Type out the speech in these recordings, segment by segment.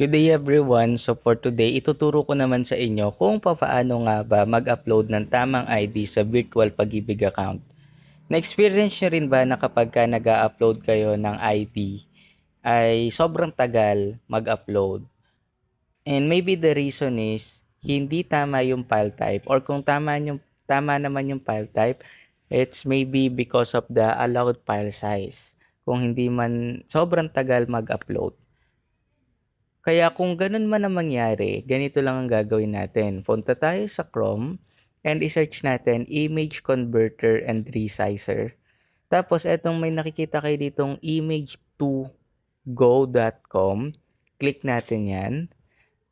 Good day everyone. So for today, ituturo ko naman sa inyo kung paano nga ba mag-upload ng tamang ID sa virtual pag-ibig account. Na-experience nyo rin ba na kapag ka nag-upload kayo ng ID ay sobrang tagal mag-upload? And maybe the reason is hindi tama yung file type or kung tama yung tama naman yung file type, it's maybe because of the allowed file size. Kung hindi man sobrang tagal mag-upload. Kaya kung ganun man ang mangyari, ganito lang ang gagawin natin. Punta tayo sa Chrome and i-search natin image converter and resizer. Tapos etong may nakikita kayo ditong image2go.com. Click natin 'yan.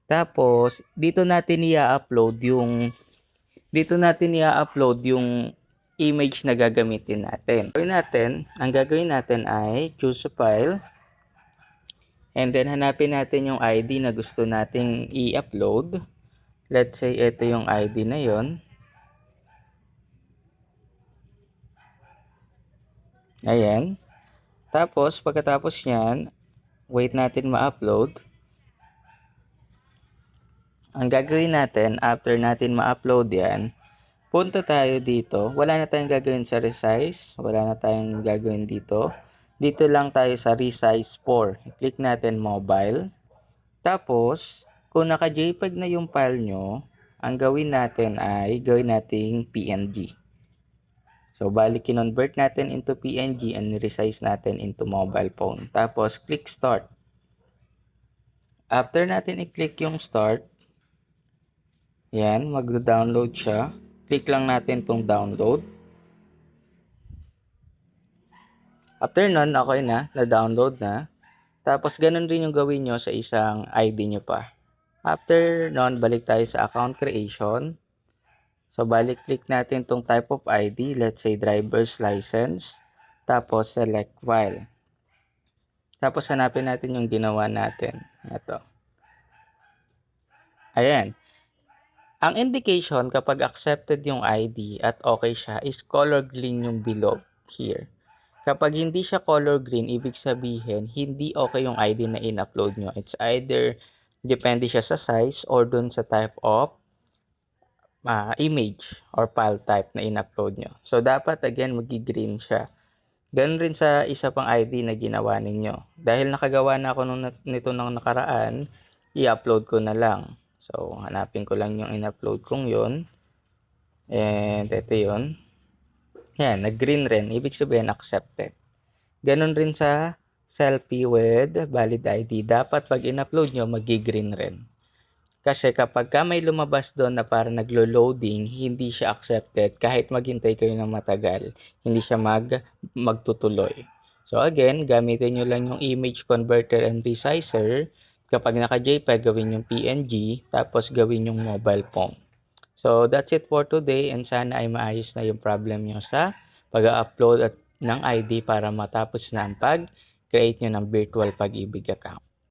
Tapos dito natin i-upload yung dito natin i-upload yung image na gagamitin natin. Gawin natin, ang gagawin natin ay choose a file And then, hanapin natin yung ID na gusto nating i-upload. Let's say, ito yung ID na yon. Ayan. Tapos, pagkatapos nyan, wait natin ma-upload. Ang gagawin natin, after natin ma-upload yan, punta tayo dito. Wala na tayong gagawin sa resize. Wala na tayong gagawin dito. Dito lang tayo sa resize 4. Click natin mobile. Tapos, kung naka-JPEG na yung file nyo, ang gawin natin ay gawin nating PNG. So, balik kinonvert natin into PNG and resize natin into mobile phone. Tapos, click start. After natin i-click yung start, yan, mag-download siya. Click lang natin tong download. After nun, okay na, na-download na. Tapos, ganun rin yung gawin nyo sa isang ID nyo pa. After nun, balik tayo sa account creation. So, balik click natin tong type of ID. Let's say, driver's license. Tapos, select file. Tapos, hanapin natin yung ginawa natin. Ito. Ayan. Ang indication kapag accepted yung ID at okay siya is color green yung below here. Kapag hindi siya color green, ibig sabihin, hindi okay yung ID na in-upload nyo. It's either depende siya sa size or dun sa type of uh, image or file type na in-upload nyo. So, dapat again, magi-green siya. Ganun rin sa isa pang ID na ginawa ninyo. Dahil nakagawa na ako nung, nito nung nakaraan, i-upload ko na lang. So, hanapin ko lang yung in-upload kong yun. And ito yun. Yan, nag-green rin. Ibig sabihin, accepted. Ganon rin sa selfie with valid ID. Dapat pag in-upload nyo, magi-green rin. Kasi kapag ka may lumabas doon na para naglo-loading, hindi siya accepted kahit maghintay kayo ng matagal. Hindi siya mag magtutuloy. So again, gamitin nyo lang yung image converter and resizer. Kapag naka-JPEG, gawin yung PNG, tapos gawin yung mobile phone. So that's it for today and sana ay maayos na yung problem nyo sa pag-upload ng ID para matapos na ang pag-create nyo ng virtual pag-ibig account.